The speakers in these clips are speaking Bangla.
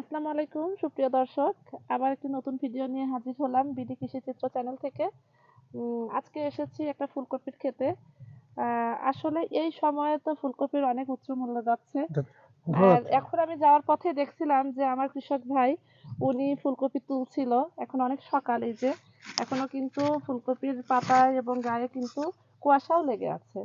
আসসালামু আলাইকুম সুপ্রিয় দর্শক। আবার একটি নতুন ভিডিও নিয়ে হাজির হলাম বিডি কৃষি চিত্র চ্যানেল থেকে। আজকে এসেছি একটা ফুলকপির খেতে আসলে এই সময়ে তো ফুলকপির অনেক উচ্চ মূল্য যাচ্ছে। আর এখন আমি যাওয়ার পথে দেখছিলাম যে আমার কৃষক ভাই উনি ফুলকপি তুলছিল। এখন অনেক সকাল এই যে। এখনও কিন্তু ফুলকপির পাতায় এবং গায়ে কিন্তু কুয়াশাও লেগে আছে।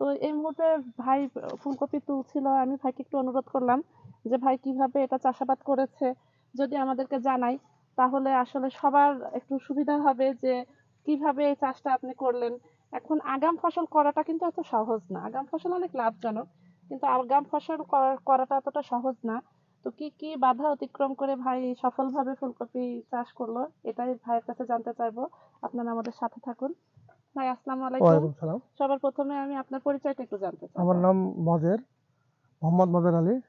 তো এই মুহূর্তে ভাই ফুলকপি তুলছিল। আমি ভাইকে একটু অনুরোধ করলাম যে ভাই কীভাবে এটা চাষাবাদ করেছে যদি আমাদেরকে জানাই তাহলে আসলে সবার একটু সুবিধা হবে যে কীভাবে এই চাষটা আপনি করলেন। এখন আগাম ফসল করাটা কিন্তু এত সহজ না। আগাম ফসল অনেক লাভজনক কিন্তু আগাম ফসল করা- করাটা এতটা সহজ না। তো কি কি বাধা অতিক্রম করে ভাই সফলভাবে ফুলকপি চাষ করল এটাই ভাইয়ের কাছে জানতে চাইব। আপনারা আমাদের সাথে থাকুন। ভাই আসসালামু আলাইকুম। সবার প্রথমে আমি আপনার পরিচয়টা একটু জানতে চাই। আমার নাম মজের মোহাম্মদ মজের আলী।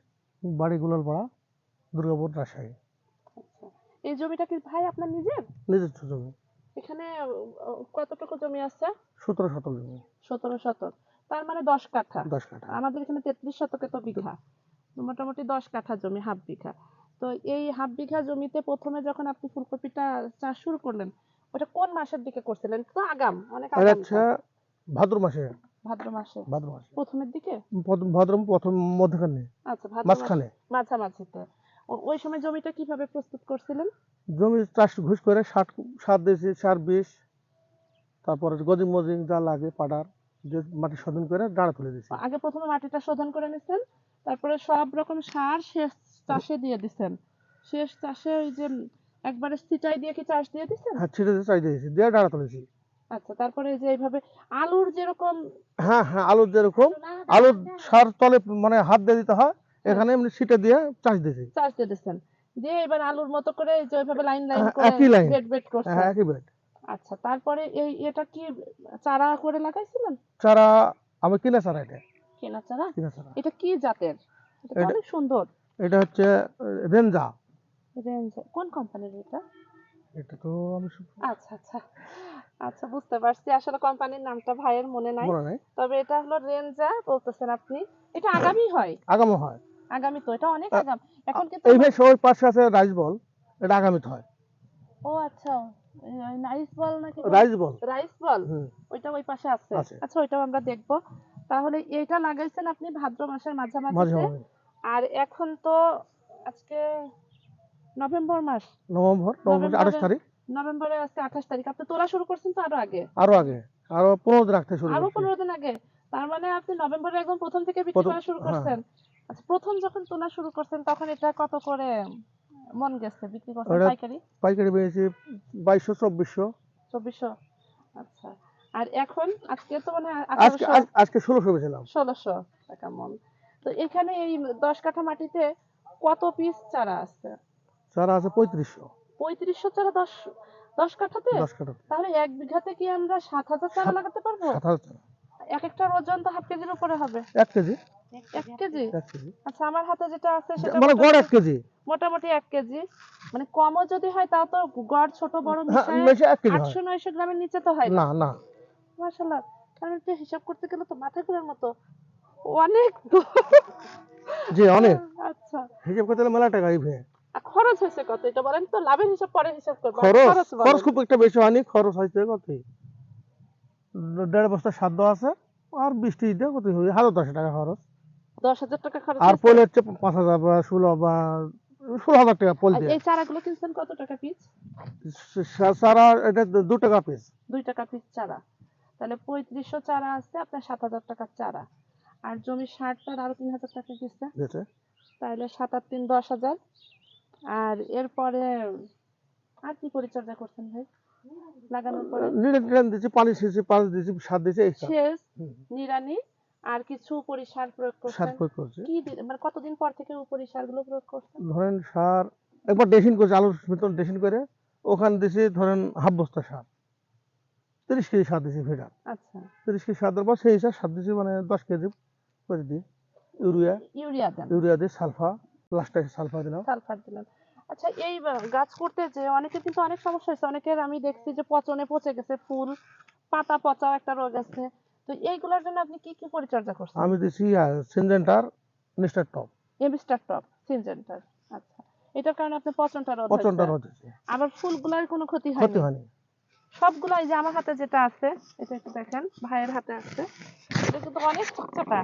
বাড়ি গুলালপাড়া দুর্গাপুর রাজশাহী। আচ্ছা। এই জমিটা কি ভাই আপনার নিজের? নিজস্ব জমি। এখানে আহ, কতটুকু জমি আছে? সতেরো শতক জমি। সতেরো শতক। তার মানে দশ কাঠা। দশ কাঠা। আমাদের এখানে তেত্রিশ শতকে তো বিঘা। মোটামুটি দশ কাঠা জমি হাফ বিঘা। তো এই হাফ বিঘা জমিতে প্রথমে যখন আপনি ফুলকপিটা চাষ শুরু করলেন ওটা কোন মাসের দিকে করছিলেন? তো আগাম অনেক আগাম। হচ্ছে ভাদ্র মাসে। ভাদ্র মাসে? ভাদ্র মাসে। প্রথমের দিকে? ভাদ্র প্রথম মধ্যখানে। আচ্ছা মাঝখানে। মাঝামাঝিতে ওই সময় জমিটা কীভাবে প্রস্তুত করছিলেন? জমি চাষ ঘুষ করে সার সার দিয়েছি সার বিষ তারপরে গজিং মজিং যা লাগে পাডার যে মাটি শোধন করে ডাড়া তুলে দিয়েছি। আগে প্রথমে মাটিটা শোধন করে নিছেন তারপরে সব রকম সার শেষ চাষে দিয়ে দিছেন। শেষ চাষে ওই যে একবারে সিটাই দিয়ে কি চাষ দিয়ে দিছেন? হ্যাঁ ছিটে দিয়ে চাই দিয়েছি দিয়ে ডাড়া তুলেছি। আচ্ছা তারপরে যে এইভাবে আলুর যেরকম হ্যাঁ হ্যাঁ আলুর যেরকম আলুর সার তলে মানে হাত দিয়ে দিতে হয় এখানে এমনি ছিটে দিয়ে চাষ দিয়েছি চাষ দিয়ে দিছেন দিয়ে এবার আলুর মতো করে যে ওইভাবে লাইন লাইন হ্যাঁ, করে একই line। বেড বেড করছেন। হ্যাঁ একই বেড আচ্ছা তারপরে এই এটা কি চারা করে লাগাইছিলেন? চারা আমি কিনে চারা এটা। কেনা চারা? কিনে চারা। এটা কি জাতের? এটা অনেক সুন্দর। এটা হচ্ছে রেঞ্জা রেঞ্জ কোন কোম্পানির এটা? এটা তো আমি আচ্ছা আচ্ছা। আচ্ছা বুঝতে পারছি। আসলে কোম্পানির নামটা ভাইয়ের মনে নাই। তবে এটা হলো রেঞ্জা বলতেছেন আপনি। এটা আগামী হয়? আগামী হয়। আগামী তো এটা অনেক আগাম। এখন কিন্তু এই ভাই সবাই পাশে আছে রাইস বল এটা আগামীতে হয়। ও আচ্ছা। নাইস বল নাকি রাইস বল। রাইস বল? ওইটা ওই পাশে আছে। আচ্ছা ওইটাও আমরা দেখব। তাহলে এইটা লাগাইছেন আপনি ভাদ্র মাসের মাঝে মাঝামাঝিতে। মাঝে আর এখন তো আজকে নভেম্বর মাস। নভেম্বর নভেম্বর আঠাশ তারিখ। নভেম্বরের আজকে আঠাশ তারিখ। আপনি তোলা শুরু করছেন তো আরও আগে? আরও আগে। আরও পনেরো দিন রাখতে শুরু আরও। পনেরো দিন আগে? তার মানে আপনি নভেম্বরের একদম প্রথম থেকে বিক্রি করা শুরু হ্যাঁ। করছেন। আচ্ছা প্রথম যখন তোলা শুরু করছেন তখন এটা কত করে মন গেছে বিক্রি করছেন? পাইকারি? পাইকারি পেয়েছি বাইশশো চব্বিশশো। চব্বিশশো? আচ্ছা। আর এখন? আজকে তো মানে আজকে আজকে ষোলোশো বেছিলাম ষোলোশো টাকা মন। তো এখানে এই দশ কাঠা মাটিতে কত পিস চারা আছে? চারা আছে পঁয়ত্রিশশো। পঁয়ত্রিশশো চারা দশ দশ কাঠাতে? তাহলে এক বিঘাতে কি আমরা সাত হাজার চারা লাগাতে পারব। এক একটার ওজন তো হাফ কেজির উপরে হবে। এক কেজি। এক কেজি? আচ্ছা আমার হাতে যেটা আছে সেটা মানে গড় এক কেজি। মোটামুটি এক কেজি। মানে কমও যদি হয় তাও তো গড় ছোট বড় হ্যাঁ হয়। আটশো নয়শো গ্রামের নিচে তো হয় না? না মাশাল্লাহ কারণ হিসাব করতে গেলে তো মাথা ঘোরার মতো অনেক তো। জি অনেক। আচ্ছা। হিসাব করতে গেলে মেলা টাকা আর খরচ হয়েছে কত? এটা বলেন তো লাভের হিসাব পরে হিসাব করব। খরচ খরচ খুব একটা বেশি হয়নি খরচ হয়েছে কত? দেড় বস্তা সাধ্য আছে আর বৃষ্টি দিয়ে কত হবে? হাজার দশ টাকা খরচ। দশ হাজার টাকা খরচ আর। পলে হচ্ছে পাঁচ হাজার বা ষোলো বা ষোলো হাজার টাকা পোল দিয়ে। এই চারাগুলো কিনছেন কত টাকা পিস? সারা এটা দু টাকা পিস। দুই টাকা পিস চারা। তাহলে পঁয়ত্রিশশো চারা আছে আপনার সাত হাজার টাকার চারা। আর জমি ষাটটার আরও তিন হাজার টাকা দিয়েছে তাহলে সাত আট তিন দশ হাজার। আর এরপরে আর কি পরিচর্যা করছেন ভাই? লাগানোর পরে? নিড়ে দিয়েছি পানি ছেঁচে পানি দিয়েছি সার দিয়েছি সেচ নিড়ানি আর কিছু পরিসার প্রয়োগ সার করছেন প্রয়োগ করছি। কি মানে কতদিন পর থেকে গুলো প্রয়োগ করছেন? ধরেন সার একবার ডেসিন করছি আলুর ভিতর ডেসিন করে ওখানে দিয়েছি ধরেন হাফ বস্তা সার। তিরিশ কেজি সার দিয়েছি ভেড়া। আচ্ছা। তিরিশ কেজি সার দেওয়ার পর সেই হিসাব সার দিয়েছি মানে দশ কেজি করে দিই। ইউরিয়া। ইউরিয়া দেন। ইউরিয়া দিই সালফা। লাস্টে সালফা দিলাম। সালফার দিলেন আচ্ছা এই গাছ করতে যে অনেকের কিন্তু অনেক সমস্যা হয়েছে। অনেকের আমি দেখছি যে পচনে পচে গেছে ফুল পাতা পচাও একটা রোগ আছে। তো এইগুলোর জন্য আপনি কি কি পরিচর্যা করছেন? আমি দিয়েছি সিনজেন্টার নিস্টার টপ। এমিস্টার টপ সিনজেন্টার। আচ্ছা এটার কারণে আপনার পচনটা রোধ প্রচণ্ড হয়েছে। রোদ হয়েছে। আবার ফুলগুলার কোনো ক্ষতি ক্ষতি হয়নি। হয়নি সবগুলো এই যে আমার হাতে যেটা আছে এটা একটু দেখেন ভাইয়ের হাতে আছে। এটা কিন্তু অনেক চকচকা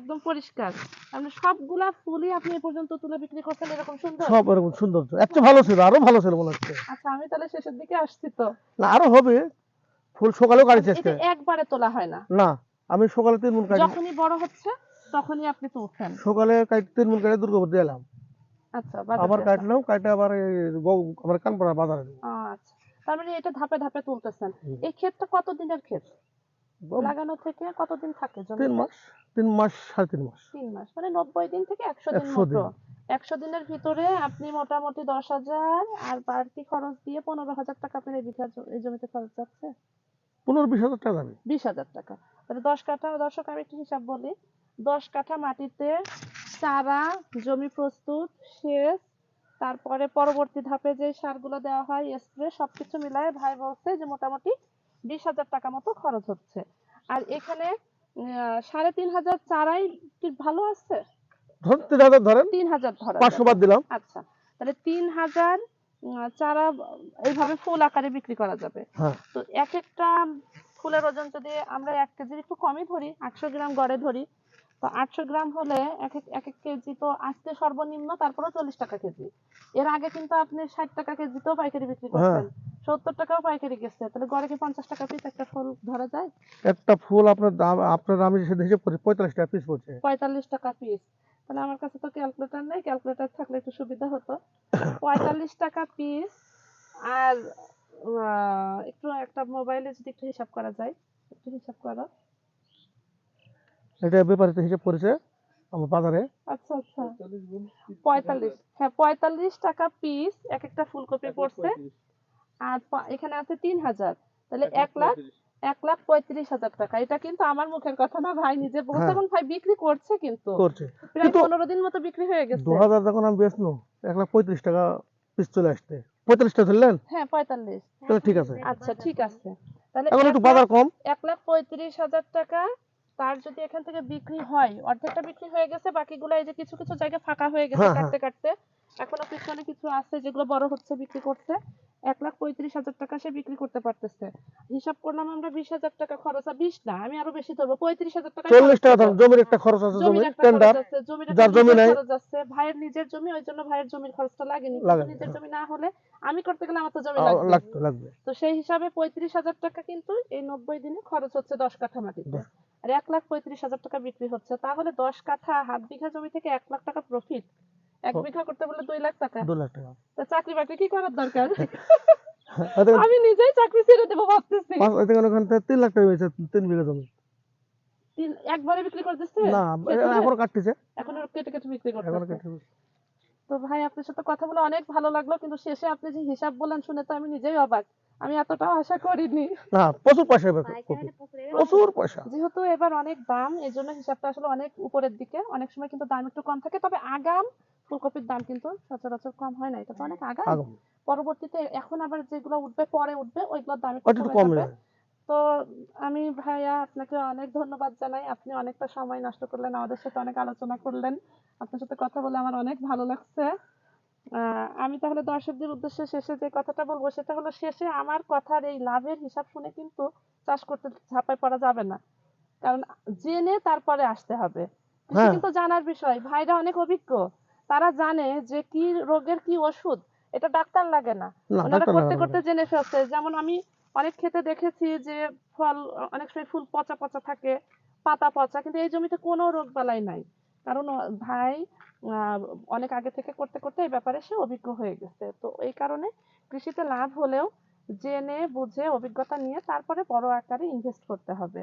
একদম পরিষ্কার। আপনি সবগুলা ফুলই আপনি এ পর্যন্ত তুলে বিক্রি করছেন এরকম সুন্দর? সব এরকম সুন্দর। এর চেয়ে ভালো ছিল আরও ভালো ছিল মনে হচ্ছে। আচ্ছা আমি তাহলে শেষের দিকে আসছি তো। না আরও হবে। ফুল সকালেও কাটছে এটা একবারে তোলা হয় না। না আমি সকালে তিন মন কাটি যখনই বড় হচ্ছে তখনই আপনি তুলছেন। সকালে কাটি তিন মন কাটে দুর্গাপুর দিয়ে এলাম। আচ্ছা আবার কাটলাম কাটে আবার আমার কানপাড়া বাজারে আচ্ছা তার মানে এটা ধাপে ধাপে তুলতেছেন। এই ক্ষেতটা কত দিনের ক্ষেত? লাগানো থেকে কতদিন থাকে জমিতে? তিন মাস তিন মাস সাড়ে তিন মাস। তিন মাস মানে নব্বই দিন থেকে একশো দিন 100 দিন। মতো একশো দিনের ভিতরে আপনি মোটামুটি দশ হাজার আর বাড়তি খরচ দিয়ে পনেরো হাজার টাকা আপনার এই বিঘা এই জমিতে খরচ যাচ্ছে? পনেরো বিশ হাজার টাকা যাবে বিশ হাজার টাকা। তাহলে দশ কাঠা দর্শক আমি একটু হিসাব বলি। দশ কাঠা মাটিতে চারা জমি প্রস্তুত সেচ তারপরে পরবর্তী ধাপে যে সারগুলো দেওয়া হয় স্প্রে সবকিছু মিলায় ভাই বলছে যে মোটামুটি বিশ হাজার টাকা মতো খরচ হচ্ছে। আর এখানে সাড়ে তিন হাজার চারাই কি ভালো আছে? ধরেন তিন হাজার ধরেন। তিন হাজার ধরা পাঁচশো বাদ দিলাম। আচ্ছা তাহলে তিন হাজার চারা এইভাবে ফুল আকারে বিক্রি করা যাবে। হ্যাঁ। তো এক একটা ফুলের ওজন যদি আমরা এক কেজির একটু কমই ধরি আটশো গ্রাম গড়ে ধরি তো আটশো গ্রাম হলে এক এক কেজি তো আসতে সর্বনিম্ন তারপরে চল্লিশ টাকা কেজি। এর আগে কিন্তু আপনি ষাট টাকা কেজিতেও পাইকারি বিক্রি করছেন সত্তর টাকাও পাইকারি গেছে। তাহলে গড়ে কি পঞ্চাশ টাকা পিস একটা ফুল ধরা যায়? একটা ফুল আপনার দাম আপনার আমি সেদিন হিসেব করি পঁয়তাল্লিশ টাকা পিস পড়ছে। পঁয়তাল্লিশ টাকা পিস তাহলে আমার কাছে তো ক্যালকুলেটর নেই ক্যালকুলেটর থাকলে একটু সুবিধা হতো। পঁয়তাল্লিশ টাকা পিস আর আহ, একটু একটা মোবাইলে যদি একটু হিসাব করা যায় একটু হিসাব করো। এটা ব্যাপারিতে হিসেব করেছে আমার বাজারে। আচ্ছা আচ্ছা। পঁয়তাল্লিশ হ্যাঁ পঁয়তাল্লিশ টাকা পিস এক একটা ফুলকপি পড়ছে। আর এখানে আছে তিন হাজার। তাহলে এক লাখ এক লাখ পঁয়ত্রিশ। হাজার টাকা। এটা কিন্তু আমার মুখের কথা না ভাই নিজে বলছে হ্যাঁ। ভাই বিক্রি করছে কিন্তু। করছে। প্রায় পনেরো দিন মতো বিক্রি হয়ে গেছে। দু হাজার যখন আমি বেচলো এক লাখ পঁয়ত্রিশ টাকা পিস চলে আসছে। পঁয়তাল্লিশ টাকা ধরলেন? হ্যাঁ পঁয়তাল্লিশ। তাহলে ঠিক আছে। আচ্ছা ঠিক আছে। তাহলে এখন একটু বাজার কম। এক লাখ পঁয়ত্রিশ হাজার টাকা তার যদি এখান থেকে বিক্রি হয় অর্ধেকটা বিক্রি হয়ে গেছে বাকিগুলো এই যে কিছু কিছু জায়গা ফাঁকা হয়ে গেছে হ্যাঁ, হ্যাঁ। কাটতে কাটতে। এখনও পিছনে কিছু আছে যেগুলো বড় হচ্ছে বিক্রি করছে। এক লাখ পঁয়ত্রিশ হাজার টাকা সে বিক্রি করতে পারতেছে। হিসাব করলাম আমরা বিশ হাজার টাকা খরচ আর বিশ না আমি আরও বেশি ধরবো। পঁয়ত্রিশ হাজার টাকা চল্লিশ টাকা জমির একটা খরচ আছে জমির জমি একটা টেন্ডার খরচ আছে জমির একটা যার জমি নাই। খরচ আছে। ভাইয়ের নিজের জমি ওই জন্য ভাইয়ের জমির খরচটা লাগেনি। নিজের হ্যাঁ। জমি না হলে আমি করতে গেলে আমার তো জমি লাগবে। লাগবে তো সেই হিসাবে পঁয়ত্রিশ হাজার টাকা কিন্তু এই নব্বই দিনে খরচ হচ্ছে দশ কাঠা মাটিতে। আর এক লাখ পঁয়ত্রিশ হাজার টাকা বিক্রি হচ্ছে। তাহলে দশ কাঠা হাত বিঘা জমি থেকে এক লাখ টাকা প্রফিট এক বিঘা করতে বলে দুই লাখ টাকা। দু লাখ টাকা। তো চাকরি বাকরি কি করার দরকার? আমি নিজেই চাকরি ছেড়ে দেবো ভাবতেছি। ওখান থেকে তিন লাখ টাকা হয়েছে তিন বিঘা জমি। তিন একবারে বিক্রি করতেছে? না? এখন কাটতেছে। এখন কেটে কেটে বিক্রি এখন করতেছে। কেটে তো ভাই আপনার সাথে কথা বলে অনেক ভালো লাগল কিন্তু শেষে আপনি যে হিসাব বললেন শুনে তো আমি নিজেই অবাক। আমি এতটাও আশা করিনি। না প্রচুর পয়সা হবে কপি প্রচুর পয়সা। যেহেতু এবার অনেক দাম এই জন্য হিসাবটা আসলে অনেক উপরের দিকে। অনেক সময় কিন্তু দাম একটু কম থাকে তবে আগাম ফুলকপির দাম কিন্তু সচরাচর কম হয় না। এটা তো অনেক আগাম। আগাম। পরবর্তীতে এখন আবার যেগুলো উঠবে পরে উঠবে ওইগুলোর দাম একটু ওইটা কমে কম যাবে। যাবে তো আমি ভাইয়া আপনাকে অনেক ধন্যবাদ জানাই। আপনি অনেকটা সময় নষ্ট করলেন আমাদের সাথে অনেক আলোচনা করলেন। আপনার সাথে কথা বলে আমার অনেক ভালো লাগছে। আমি তাহলে দর্শকদের উদ্দেশ্যে শেষে যে কথাটা বলব সেটা হলো শেষে আমার কথার এই লাভের হিসাব শুনে কিন্তু চাষ করতে ঝাঁপায় পড়া যাবে না। কারণ জেনে তারপরে আসতে হবে। হ্যাঁ। কিন্তু জানার বিষয়। ভাইরা অনেক অভিজ্ঞ। তারা জানে যে কি রোগের কি ওষুধ এটা ডাক্তার লাগে না। ওনারা করতে করতে জেনে ফেলছে। যেমন আমি অনেক ক্ষেতে দেখেছি যে ফল অনেক সময় ফুল পচা পচা থাকে পাতা পচা কিন্তু এই জমিতে কোনো রোগ বালাই নাই। কারণ ভাই অনেক আগে থেকে করতে করতে এই ব্যাপারে সে অভিজ্ঞ হয়ে গেছে। তো এই কারণে কৃষিতে লাভ হলেও জেনে, বুঝে, অভিজ্ঞতা নিয়ে তারপরে বড় আকারে ইনভেস্ট করতে হবে।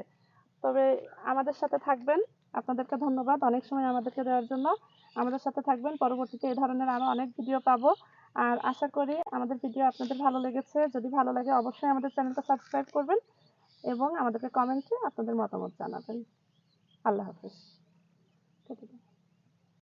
তবে আমাদের সাথে থাকবেন। আপনাদেরকে ধন্যবাদ অনেক সময় আমাদেরকে দেওয়ার জন্য। আমাদের সাথে থাকবেন। পরবর্তীতে এই ধরনের আরও অনেক ভিডিও পাবো। আর আশা করি আমাদের ভিডিও আপনাদের ভালো লেগেছে। যদি ভালো লাগে অবশ্যই আমাদের চ্যানেলটা সাবস্ক্রাইব করবেন এবং আমাদেরকে কমেন্টে আপনাদের মতামত জানাবেন। আল্লাহ হাফেজ। কেটে দাও।